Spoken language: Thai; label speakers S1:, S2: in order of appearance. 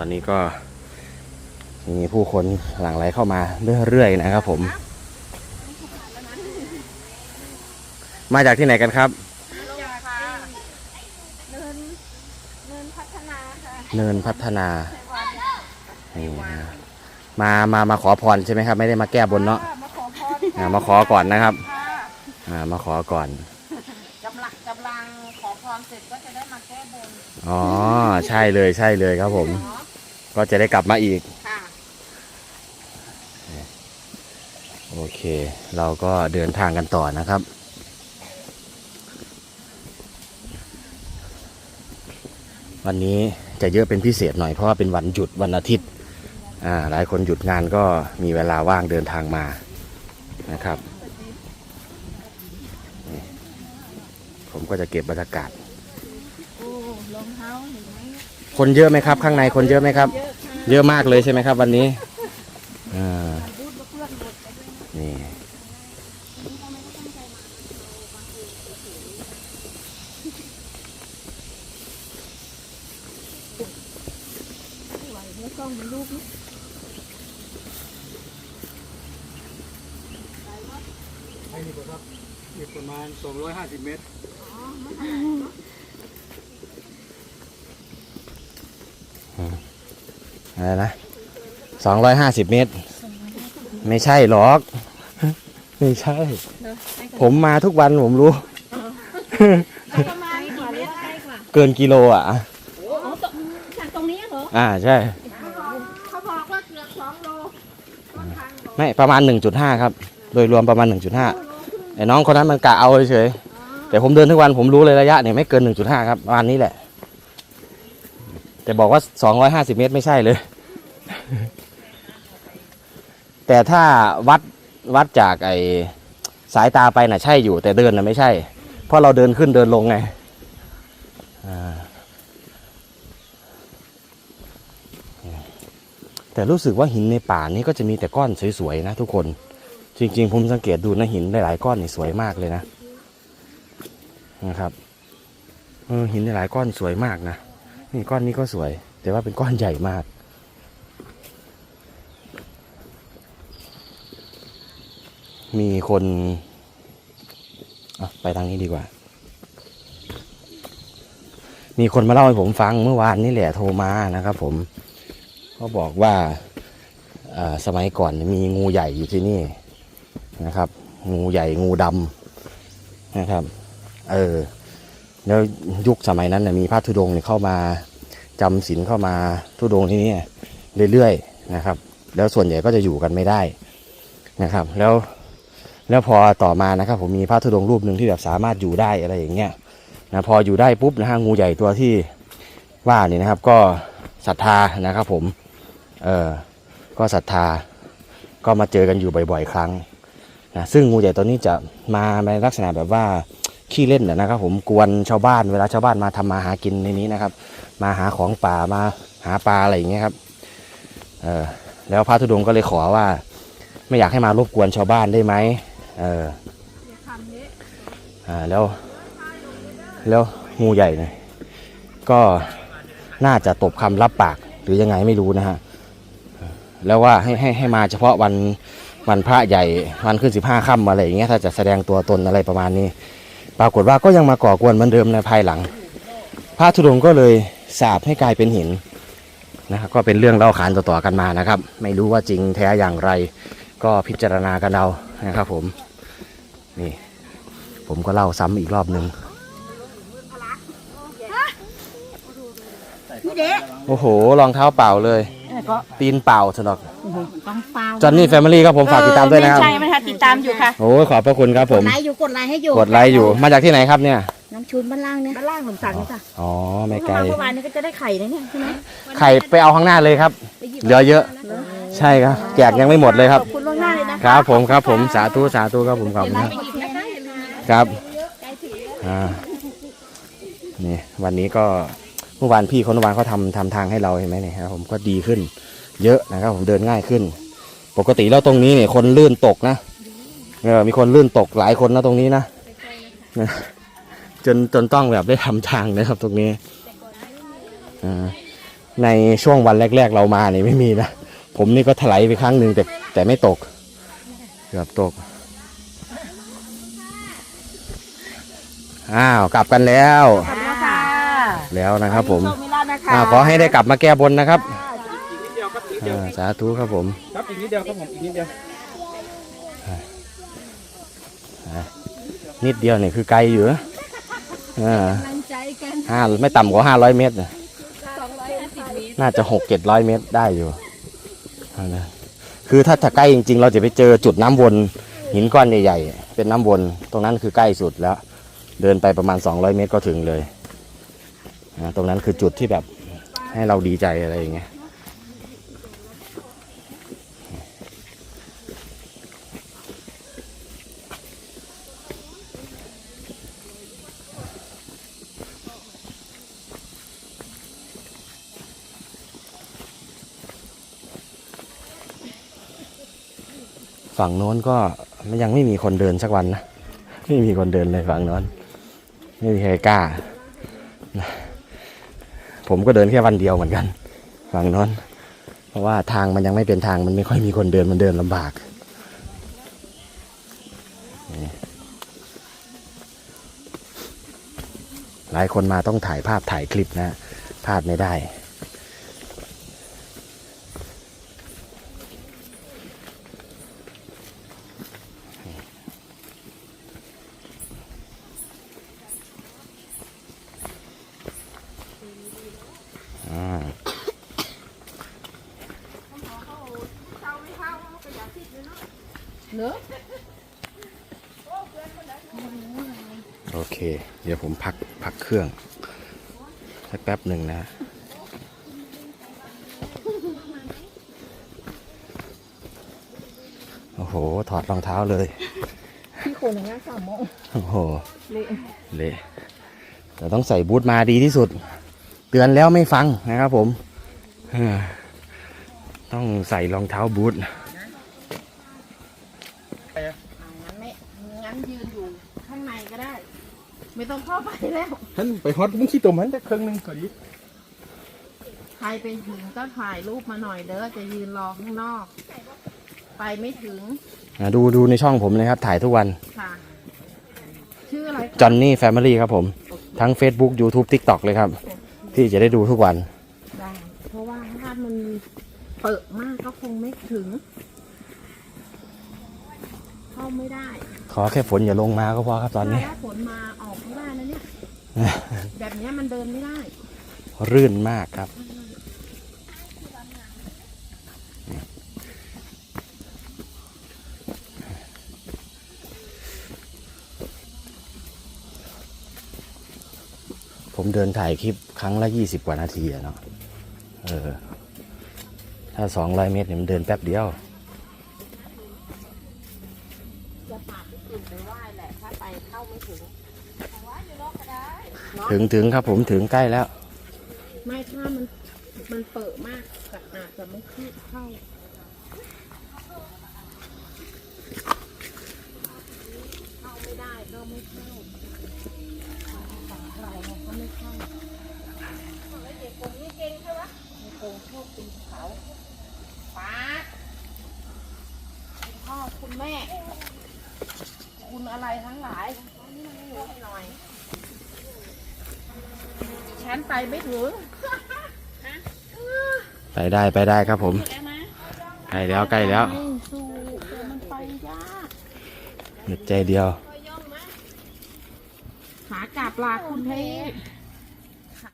S1: ตอนนี้ก็มีผู้คนหลั่งไหลเข้ามาเรื่อยๆนะครับผม มาจากที่ไหนกันครับ
S2: เนินเนินพัฒนาค่ะ
S1: เนินพัฒนานี่นะมามามาขอพรใช่ไหมครับ ไม่ได้มาแก้บนเนาะ
S2: มาขอพร
S1: อ่ามาขอก่อนนะครับ
S2: ค่ะ
S1: อ่ามาขอก่อน
S2: กำลังกำลังขอพรเสร็จก็จะได้มาแก้บน
S1: อ๋อ ใช่เลยใช่เลยครับผม
S2: เนาะ
S1: ก็จะได้กลับมาอีก
S2: ค่ะ
S1: โอเค เราก็เดินทางกันต่อนะครับ วันนี้จะเยอะเป็นพิเศษหน่อยเพราะว่าเป็นวันหยุดวันอาทิตย์อ่าหลายคนหยุดงานก็มีเวลาว่างเดินทางมานะครับนี่ผมก็จะเก็บบรรยากาศ
S2: โอ้รองเท้าเห็นไหม
S1: คนเยอะไหมครับ ข้างในคนเยอะไหมครับ
S2: เยอะค่ะ
S1: เยอะมากเลยใช่ไหมครับ วันนี้อ่า
S2: บูดเพื่อนหมดไปด้วยนะ
S1: นี่
S2: ไหวแล้วกล้องมันลูกนี่
S3: ไอ้นี่ก็ครับอีกประมาณ 250 เมตร
S1: อะไรนะสองร้อยห้าสิบเมตร ไม่ใช่หรอก ไม่ใช่ ผมมาทุกวันผมรู้
S2: ประมาณกี่เมตรได้กว่า
S1: เกินกิโลอะ
S2: โอ้ตรงจากตรงนี้เหรอ
S1: อ่าใช่
S2: เขาบอกว่าเกือบสองโลต้นทางบอก
S1: ไม่ประมาณ 1.5 ครับ โดยรวมประมาณ 1.5ไอ้น้องคนนั้นมันกะเอาเฉยๆแต่ผมเดินทุกวันผมรู้เลยระยะเนี่ยไม่เกิน 1.5 ครับประมาณนี้แหละ แต่บอกว่า 250 เมตรไม่ใช่เลย แต่ถ้าวัดวัดจากไอสายตาไปน่ะใช่อยู่ แต่เดินน่ะไม่ใช่ เพราะเราเดินขึ้นเดินลงไงแต่รู้สึกว่าหินในป่านี้ก็จะมีแต่ก้อนสวยๆนะทุกคน จริงๆผมสังเกตดูนะหินหลายๆก้อนนี่สวยมากเลยนะนะครับเออหินหลายๆก้อนสวยมากนะ นี่ก้อนนี้ก็สวย แต่ว่าเป็นก้อนใหญ่มาก มีคนอไปทางนี้ดีกว่า มีคนมาเล่าให้ผมฟังเมื่อวานนี่แหละโทรมานะครับ ผมเขาบอกว่าสมัยก่อนมีงูใหญ่อยู่ที่นี่นะครับ งูใหญ่งูดำนะครับ เออ แล้วยุคสมัยนั้นมีพระธุดงค์เข้ามาจำศีลเข้ามาธุดงค์ที่นี่เรื่อยๆนะครับ แล้วส่วนใหญ่ก็จะอยู่กันไม่ได้นะครับ แล้วแล้วพอต่อมานะครับ ผมมีพระธุดงค์รูปหนึ่งที่แบบสามารถอยู่ได้อะไรอย่างเงี้ยนะพออยู่ได้ปุ๊บนะฮะงูใหญ่ตัวที่ว่านี่นะครับ ก็ศรัทธานะครับ ผมเออก็ศรัทธาก็มาเจอกันอยู่บ่อย ๆ ครั้งนะซึ่งงูใหญ่ตัวนี้จะมาในลักษณะแบบว่า ขี้เล่นนะนะครับผมกวนชาวบ้านเวลาชาวบ้านมาทำมาหากินในนี้นะครับ มาหาของป่ามาหาปลาอะไรอย่างเงี้ยครับเออแล้วพระธุดงค์ก็เลยขอว่า ไม่อยากให้มารบกวนชาวบ้านได้ไหมเอออ่าแล้วแล้วงูใหญ่เนี่ยก็น่าจะตบคำรับปากหรือยังไงไม่รู้นะฮะแล้วว่าให้ให้ให้มาเฉพาะวันวันพระใหญ่วันขึ้นสิบห้าค่ำอะไรอย่างเงี้ยถ้าจะแสดงตัวตนอะไรประมาณนี้ ปรากฏว่าก็ยังมาก่อกวนเหมือนเดิมในภายหลังพระธุดงค์ก็เลยสาบให้กลายเป็นหินนะครับก็เป็นเรื่องเล่าขานต่อๆกันมานะครับ ไม่รู้ว่าจริงแท้อย่างไร ก็พิจารณากันเอานะครับ ผมนี่ ผมก็เล่าซ้ำอีกรอบหนึ่งโอ้โหรองเท้าเปล่าเลย
S2: ก็
S1: ตีนเปล่าสนอก
S2: ต้องเปล่า
S1: จอนนี่แฟมิลี่ครับผมฝากติดตามด้วยนะครับ
S2: ใช่ไหมคะติดตามอยู่ค่ะ
S1: โอ้ยขอบพระคุณครับผม
S4: ไลค์อยู่กดไลค์ให้อยู่
S1: กดไลค์อยู่ มาจากที่ไหนครับเนี่ย
S4: น้ำชุนบ้านล่างเนี่ย
S2: บ้านล่างผมสั่งนี่ค่ะ
S1: อ๋อไม่ไกล
S2: เมื่อวานนี้ก็จะได้ไข่นะเนี่ยใช่ไหม
S1: ไข่ไปเอาข้างหน้าเลยครับ เหลือเยอะ ใช่ครับ แจกยังไม่หมดเลยครับ
S2: ขอบคุณล่วงหน้าเลยนะคะ
S1: ครับผมครับผมสาธุสาธุครับผมขอบคุณครับ
S2: ไปหยิบนะคะอย่าลืมนะ
S1: ครับอ่านี่วันนี้ก็ เมื่อวานพี่คนเมื่อวานเขาทำทำทางให้เราเห็นไหมเนี่ยครับผมก็ดีขึ้น เยอะนะครับ ผมเดินง่ายขึ้น ปกติแล้วตรงนี้เนี่ยคนลื่นตกนะเออมีคนลื่นตกหลายคนนะตรงนี้นะนะจนจนต้องแบบได้ทำทางนะครับ ตรงนี้อ่าในช่วงวันแรก ๆ เรามานี่ไม่มีนะผมนี่ก็ถลายไปครั้งหนึ่งแต่แต่ไม่ตกเกือบตกอ้าวกลับกันแล้ว แล้วนะครับ ผม
S2: โชคมีลาภนะคะ
S1: อ่าขอให้ได้กลับมาแก้บนนะครับ
S3: อีกนิดเดียวครับอีกนิดเดียว
S1: อ่าสาธุครับผม
S3: ครับอีกนิดเดียวครับผมอีกนิดเดียว
S1: นิดเดียวเนี่ยคือไกลอยู่นะอ่า
S2: กำลังใจกัน
S1: ห้าไม่ต่ำกว่าห้าร้อยเมตรนะ
S2: สองร้อยห้าสิบเมตร
S1: น่าจะหกเจ็ดร้อยเมตรได้อยู่อ่านะคือถ้าจะใกล้จริง ๆ เราจะไปเจอจุดน้ำวนหินก้อนใหญ่ๆ เป็นน้ำวน ตรงนั้นคือใกล้สุดแล้ว เดินไปประมาณ 200 เมตรก็ถึงเลย ตรงนั้นคือจุดที่แบบให้เราดีใจอะไรอย่างเงี้ยฝั่งโน้นก็ยังไม่มีคนเดินสักวันนะ ไม่มีคนเดินเลยฝั่งโน้น ไม่มีใครกล้า ผมก็เดินแค่วันเดียวเหมือนกัน ฝั่งโน้น เพราะว่าทางมันยังไม่เป็นทางมันไม่ค่อยมีคนเดินมันเดินลำบากหลายคนมาต้องถ่ายภาพถ่ายคลิปนะพลาดไม่ได้ อ่า
S2: เข้าไม่เข้าก็อยากคิดเลยเนาะ เนอะ
S1: โอเค เดี๋ยวผมพักพักเครื่องสักแป๊บหนึ่งนะโอ้โห ถอดรองเท้าเลย
S2: พี่คนอย่างเงี้ยสามโมง
S1: โอ้โห
S2: เละ
S1: เละแต่ต้องใส่บูทมาดีที่สุด เตือนแล้วไม่ฟังนะครับผมเออต้องใส่รองเท้าบูท
S2: งั้นไม่งั้นยืนอยู่ข้างในก็ได้ ไม่ต้องเข้าไปแล้ว
S3: ท่านไปฮอตมึงขี้ตุ่มมันจะเครื่องหนึงก่อนดิ
S2: ใครไปถึงก็ถ่ายรูปมาหน่อยเด้อจะยืนรอข้างนอก ไปไม่ถึง
S1: อะดูดูในช่องผมเลยครับ ถ่ายทุกวัน
S2: ค่ะ ชื่ออะไรคะ
S1: จอนนี่แฟมิลี่ครับผมทั้ง Facebook YouTube TikTok เลยครับ ที่จะได้ดูทุกวัน
S2: ได้เพราะว่าถ้ามันเปิดมากก็คงไม่ถึง เข้าไม่ได้
S1: ขอแค่ฝนอย่าลงมาก็พอครับตอนนี้
S2: ถ้าฝนมาออกไม่ได้นะเนี่ย แบบเนี้ยมันเดินไม่ได้
S1: รื่นมากครับ ผมเดินถ่ายคลิปครั้งละยี่สิบกว่านาทีอะเนาะเออ ถ้าสองร้อยเมตรเนี่ยมันเดินแป๊บเดียว
S2: จะพาพี่ตื่นไปไหว้แหละถ้าไปเข้าไม่ถึงไหว้อยู่รอบก็ได้
S1: ถึงถึงครับผมถึงใกล้แล้ว
S2: ไม่ถ้ามันมันเปิดมากก็อาจจะไม่ขึ้นเข้าเข้าไม่ได้ก็ไม่เข้าฝั่งเราก็ไม่เข้าเด็กผมนี่เก่งใช่ไหมเด็กผมชอบปีนเขาป้าคุณพ่อคุณแม่ คุณอะไรทั้งหลายช่วยหน่อยฉันไปไม่ถึง
S1: ไปได้ไปได้ครับผมใกล้แล้วใกล้แล้ว
S2: ไม่สู้แต่มันไปยาก
S1: หยุดใจเดียว
S2: ขากลับลาคุณเทพ